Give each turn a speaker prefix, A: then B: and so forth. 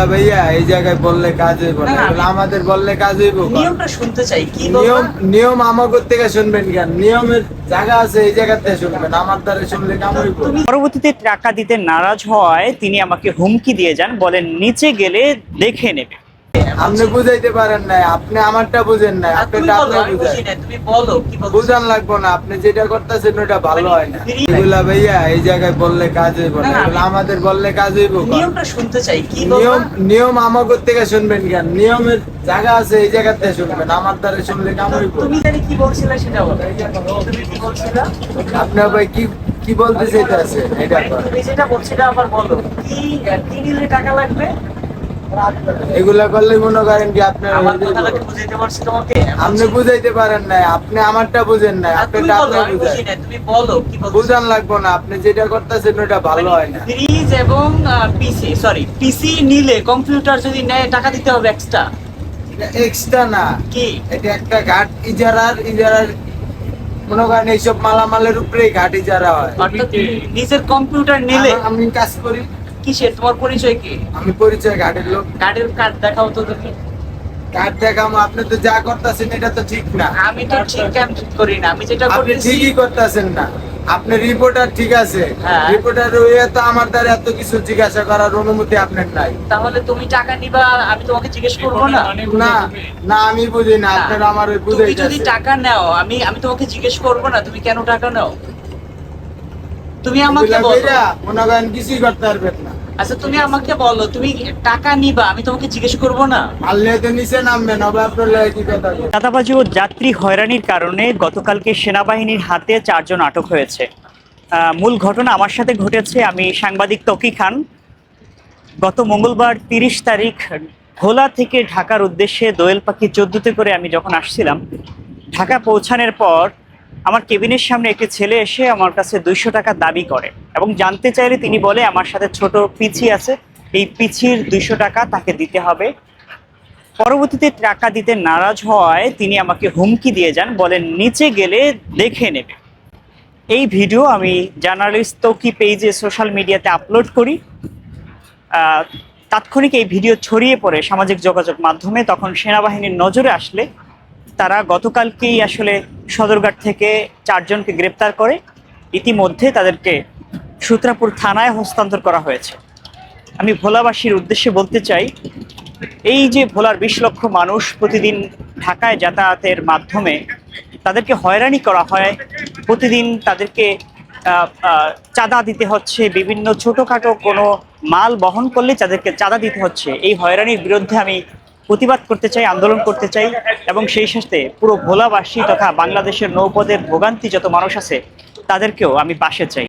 A: এগুলা ভাইয়া এই জায়গায় বললে কাজ হইব না। আমাদের বললে কাজ হইব
B: নিয়মটা শুনতে চাই কি
A: নিয়ম নিয়ম আমাদের থেকে শুনবেন কেন? নিয়মের জায়গা আছে এই জায়গাতে শুনবেন আমার দ্বারা শুনলে কাম হইব?
C: পরবর্তীতে টাকা দিতে নারাজ হওয়ায় তিনি আমাকে হুমকি দিয়ে যান বলেন নিচে গেলে দেখে নেবে।
A: আপনি বুঝাইতে পারেন নাই আপনি আমারটা বুঝেন নাই আপনি বুঝেন
B: না তুমি বলো কি
A: বুঝান লাগবো না আপনি যেটা করতেছেন ওটা ভালো হয় না। এগুলা ভাইয়া এই জায়গায় বললে কাজ হইব না আমাদের বললে কাজ হইব
B: নিয়মটা শুনতে চাই কি
A: নিয়ম নিয়ম আমাদের থেকে শুনবেন কেন? নিয়মের জায়গা আছে এই জায়গাতে শুনবেন আমার দ্বারা শুনলে কাম হইব।
B: তুমি জানি কি বলছিলে সেটা বলো। তুমি কি বলছিলা?
A: আপনার ভাই কি কি বলতে চাইতেছে এটা কর।
B: তুমি যেটা বলছিলে আবার বলো। কি কি টাকা লাগবে?
A: এগুলা করলে মনে করেন কি আপনার
B: আমার কথাটা কি বুঝাইতে পারছি তোমাকে?
A: আপনি বুঝাইতে পারেন নাই আপনি আমারটা বুঝেন নাই
B: আর
A: আপনি বুঝেন।
B: না তুমি বলো কি
A: বুঝান লাগবো না আপনি যেটা করতেছেন ওটা ভালো হয় না।
B: ফ্রিজ এবং পিসি সরি পিসি নিলে কম্পিউটার যদি নেয় টাকা দিতে হবে এক্সট্রা
A: এক্সট্রা না।
B: কি?
A: এটা একটা ঘাট ইজারার ইজারার মনে করেন এইসব মালামালের উপরেই ঘাট ইজারা হয়।
B: নিজের কম্পিউটার নিলে
A: আমি কাজ করি।
B: কিসের? তোমার পরিচয় কি?
A: আমি পরিচয় লোক।
B: কার্ড দেখাও তো
A: কার্ড দেখাম আপনি তো যা করতেছেন এটা তো ঠিক না।
B: আমি তো ঠিক কাম করি না আমি যেটা
A: আপনি ঠিকই করতেছেন না। আপনি রিপোর্টার ঠিক আছে।
B: হ্যাঁ।
A: রিপোর্টার হয়ে তো আমার দ্বারা এত কিছু জিজ্ঞাসা করার অনুমতি আপনার নাই।
B: তাহলে তুমি টাকা নিবা আমি তোমাকে জিজ্ঞেস করব না?
A: না না আমি বুঝি না আপনার আমার ওই
B: তুমি যদি টাকা নাও আমি আমি তোমাকে জিজ্ঞেস করব না তুমি কেন টাকা নাও? তুমি আমাকে বলো।
A: মনে করেন কিছুই করতে পারবেন না।
B: আচ্ছা তুমি আমাকে বলো তুমি টাকা নিবা আমি তোমাকে জিজ্ঞেস করব না?
A: নিচে?
C: চাঁদাবাজি ও যাত্রী হয়রানির কারণে গতকালকে সেনাবাহিনীর হাতে চারজন আটক হয়েছে। আহ, মূল ঘটনা আমার সাথে ঘটেছে আমি সাংবাদিক তকি খান। গত মঙ্গলবার তিরিশ তারিখ ভোলা থেকে ঢাকার উদ্দেশ্যে দোয়েল পাখি চোদ্দতে করে আমি যখন আসছিলাম ঢাকা পৌঁছানোর পর আমার কেবিনের সামনে একটি ছেলে এসে আমার কাছে দুইশো টাকা দাবি করে। এবং জানতে চাইলে তিনি বলে, আমার সাথে ছোট পিছি আছে। এই পিছির দুইশো টাকা তাকে দিতে হবে। পরবর্তীতে টাকা দিতে নারাজ হওয়ায় তিনি আমাকে হুমকি দিয়ে যান, বলেন, নিচে গেলে দেখে নেবে। এই ভিডিও আমি জার্নালিস্ট তৌকি পেজে সোশ্যাল মিডিয়াতে আপলোড করি। তাৎক্ষণিক এই ভিডিও ছড়িয়ে পড়ে সামাজিক যোগাযোগ মাধ্যমে। তখন সেনাবাহিনীর নজরে আসলে তারা গতকালকেই আসলে সদরঘাট থেকে চারজনকে গ্রেপ্তার করে। ইতিমধ্যে তাদেরকে সূত্রাপুর থানায় হস্তান্তর করা হয়েছে। আমি ভোলাবাসীর উদ্দেশ্যে বলতে চাই, এই যে ভোলার বিশ লক্ষ মানুষ প্রতিদিন ঢাকায় যাতায়াতের মাধ্যমে তাদেরকে হয়রানি করা হয়, প্রতিদিন তাদেরকে চাঁদা দিতে হচ্ছে, বিভিন্ন ছোটোখাটো কোনো মাল বহন করলে তাদেরকে চাঁদা দিতে হচ্ছে। এই হয়রানির বিরুদ্ধে আমি প্রতিবাদ করতে চাই, আন্দোলন করতে চাই এবং সেই সাথে পুরো ভোলাবাসী তথা বাংলাদেশের নৌপদের ভোগান্তি যত মানুষ আছে, তাদেরকেও আমি পাশে চাই।